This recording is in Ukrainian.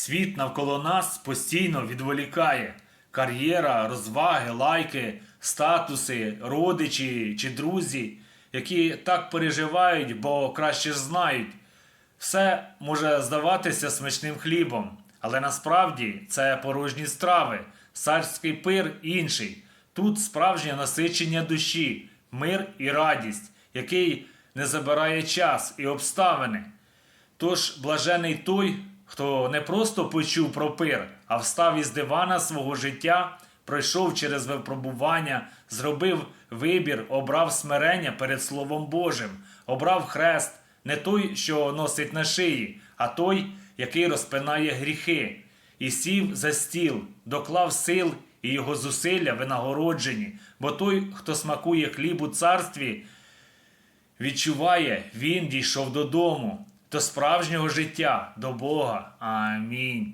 Світ навколо нас постійно відволікає. Кар'єра, розваги, лайки, статуси, родичі чи друзі, які так переживають, бо краще ж знають. Все може здаватися смачним хлібом, але насправді це порожні страви, царський пир інший. Тут справжнє насичення душі, мир і радість, який не забирає час і обставини. Тож блажений той, хто не просто почув про пир, а встав із дивана свого життя, пройшов через випробування, зробив вибір, обрав смирення перед Словом Божим, обрав хрест, не той, що носить на шиї, а той, який розпинає гріхи, і сів за стіл, доклав сил і його зусилля винагороджені, бо той, хто смакує хліб у царстві, відчуває, він дійшов додому, до справжнього життя, до Бога. Амінь.